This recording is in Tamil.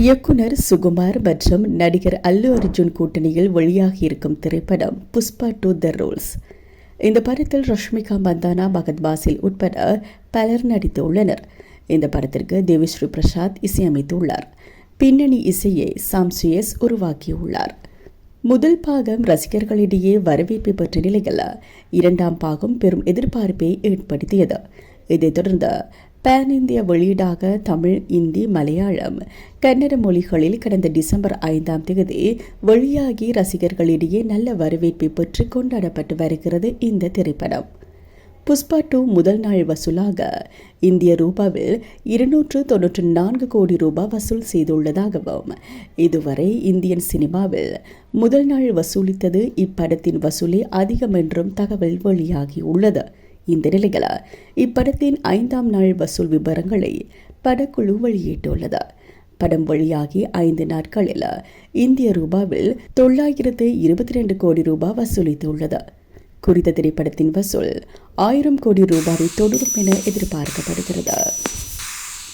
இயக்குனர் சுகுமார் மற்றும் நடிகர் அல்லு அர்ஜுன் கூட்டணியில் வெளியாகியிருக்கும் திரைப்படம் புஷ்பா டு த ரோல்ஸ். இந்த படத்தில் ரஷ்மிகா மந்தானா பகத் பாசில் உட்பட பலர் நடித்துள்ளனர். இந்த படத்திற்கு தேவிஸ்ரீ பிரசாத் இசையமைத்துள்ளார். பின்னணி இசையை சாம்சுயஸ் உருவாக்கியுள்ளார். முதல் பாகம் ரசிகர்களிடையே வரவேற்பை பெற்ற நிலையில் இரண்டாம் பாகம் பெரும் எதிர்பார்ப்பை ஏற்படுத்தியது. இதைத் தொடர்ந்து பேன் இந்திய வெளியீடாக தமிழ் இந்தி மலையாளம். கன்னட மொழிகளில் கடந்த டிசம்பர் ஐந்தாம் தேதி வெளியாகி ரசிகர்களிடையே நல்ல வரவேற்பை பெற்று கொண்டாடப்பட்டு வருகிறது இந்த திரைப்படம். புஷ்பா டூ முதல் நாள் வசூலாக இந்திய ரூபாவில் இருநூற்று தொன்னூற்று நான்கு கோடி ரூபாய் வசூல் செய்துள்ளதாகவும் இதுவரை இந்தியன் சினிமாவில் முதல் நாள் வசூலித்தது இப்படத்தின் வசூலே அதிகம் என்றும் தகவல் வெளியாகியுள்ளது இந்த நிலையில் இப்படத்தின் ஐந்தாம் நாள் வசூல் விவரங்களை படக்குழு வெளியிட்டுள்ளது. படம் வெளியாகி ஐந்து நாட்களில் இந்திய ரூபாவில் தொள்ளாயிரத்து இருபத்தி ரெண்டு கோடி ரூபாய் வசூலித்துள்ளது. குறித்த திரைப்படத்தின் வசூல் ஆயிரம் கோடி ரூபாவை தொடரும் என எதிர்பார்க்கப்படுகிறது.